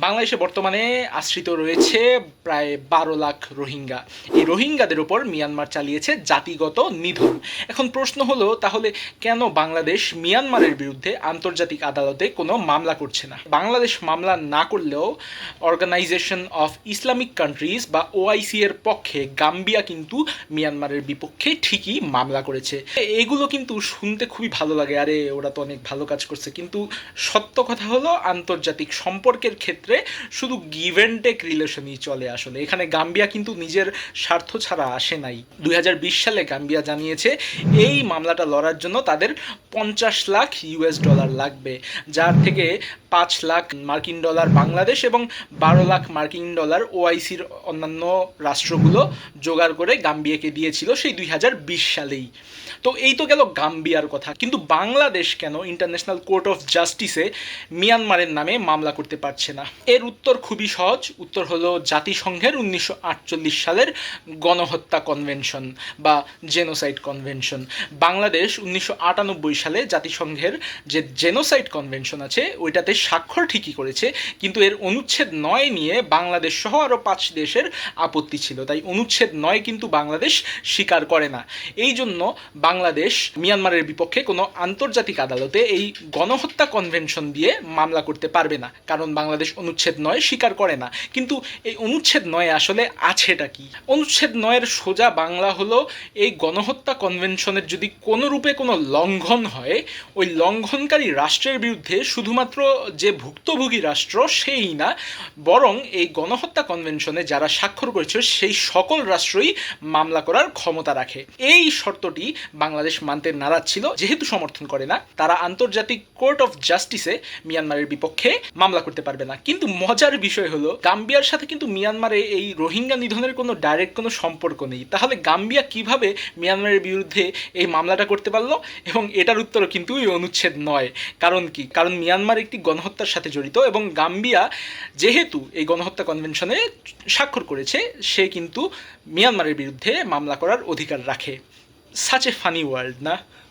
বাংলাদেশে বর্তমানে আশ্রিত রয়েছে প্রায় বারো লাখ রোহিঙ্গা। এই রোহিঙ্গাদের ওপর মিয়ানমার চালিয়েছে জাতিগত নিধন। এখন প্রশ্ন হলো, তাহলে কেন বাংলাদেশ মিয়ানমারের বিরুদ্ধে আন্তর্জাতিক আদালতে কোনো মামলা করছে না? বাংলাদেশ মামলা না করলেও অর্গানাইজেশন অফ ইসলামিক কান্ট্রিজ বা ওআইসি এর পক্ষে গাম্বিয়া কিন্তু মিয়ানমারের বিপক্ষে ঠিকই মামলা করেছে। এগুলো কিন্তু শুনতে খুবই ভালো লাগে। আরে, ওরা তো অনেক ভালো কাজ করছে। কিন্তু সত্য কথা হলো, আন্তর্জাতিক সম্পর্কের ক্ষেত্রে শুধু গিভ অ্যান্ড টেক রিলেশনই চলে আসলে। এখানে গাম্বিয়া কিন্তু নিজের স্বার্থ ছাড়া আসে নাই। দুই হাজার বিশ সালে গাম্বিয়া জানিয়েছে, এই মামলাটা লড়ার জন্য তাদের পঞ্চাশ লাখ ইউএস ডলার লাগবে। যার থেকে পাঁচ লাখ মার্কিন ডলার বাংলাদেশ এবং বারো লাখ মার্কিন ডলার ওআইসির অন্যান্য রাষ্ট্রগুলো জোগাড় করে গাম্বিয়াকে দিয়েছিল সেই দুই হাজার বিশ সালেই। তো এই তো গেল গাম্বিয়ার কথা। কিন্তু বাংলাদেশ কেন ইন্টারন্যাশনাল কোর্ট অফ জাস্টিসে মিয়ানমারের নামে মামলা করতে পারছে না? এর উত্তর খুবই সহজ। উত্তর হলো জাতিসংঘের উনিশশো আটচল্লিশ সালের গণহত্যা কনভেনশন বা জেনোসাইড কনভেনশন। বাংলাদেশ উনিশশো আটানব্বই সালে জাতিসংঘের যে জেনোসাইড কনভেনশন আছে, ওইটাতে স্বাক্ষর ঠিকই করেছে, কিন্তু এর অনুচ্ছেদ নয় নিয়ে বাংলাদেশ সহ আরও পাঁচ দেশের আপত্তি ছিল। তাই অনুচ্ছেদ নয় কিন্তু বাংলাদেশ স্বীকার করে না। এই জন্য বাংলাদেশ মিয়ানমারের বিপক্ষে কোনো আন্তর্জাতিক আদালতে এই গণহত্যা কনভেনশন দিয়ে মামলা করতে পারবে না। কারণ বাংলাদেশ অনুচ্ছেদ নয় স্বীকার করে না। কিন্তু এই অনুচ্ছেদ নয় আসলে আছেটা কি? অনুচ্ছেদ নয়ের সোজা বাংলা হলো, এই গণহত্যা কনভেনশনের যদি কোনো রূপে কোনো লঙ্ঘন হয়, ওই লঙ্ঘনকারী রাষ্ট্রের বিরুদ্ধে শুধুমাত্র যে ভুক্তভোগী রাষ্ট্র সেই না, বরং এই গণহত্যা কনভেনশনে যারা স্বাক্ষর করেছে সেই সকল রাষ্ট্রই মামলা করার ক্ষমতা রাখে। এই শর্তটি বাংলাদেশ মানতে নারাজ ছিল, যেহেতু সমর্থন করে না। তারা আন্তর্জাতিক কোর্ট অফ জাস্টিসে মিয়ানমারের বিপক্ষে মামলা করতে পারবে না। কিন্তু মজার বিষয় হলো, গাম্বিয়ার সাথে কিন্তু মিয়ানমারে এই রোহিঙ্গা নিধনের কোনো ডাইরেক্ট কোনো সম্পর্ক নেই। তাহলে গাম্বিয়া কীভাবে মিয়ানমারের বিরুদ্ধে এই মামলাটা করতে পারল? এবং এটার উত্তরও কিন্তু অনুচ্ছেদ নয়। কারণ কি? কারণ মিয়ানমার একটি গণহত্যার সাথে জড়িত এবং গাম্বিয়া যেহেতু এই গণহত্যা কনভেনশনে স্বাক্ষর করেছে, সে কিন্তু মিয়ানমারের বিরুদ্ধে মামলা করার অধিকার রাখে। সাচ এ ফানি ওয়ার্ল্ড না?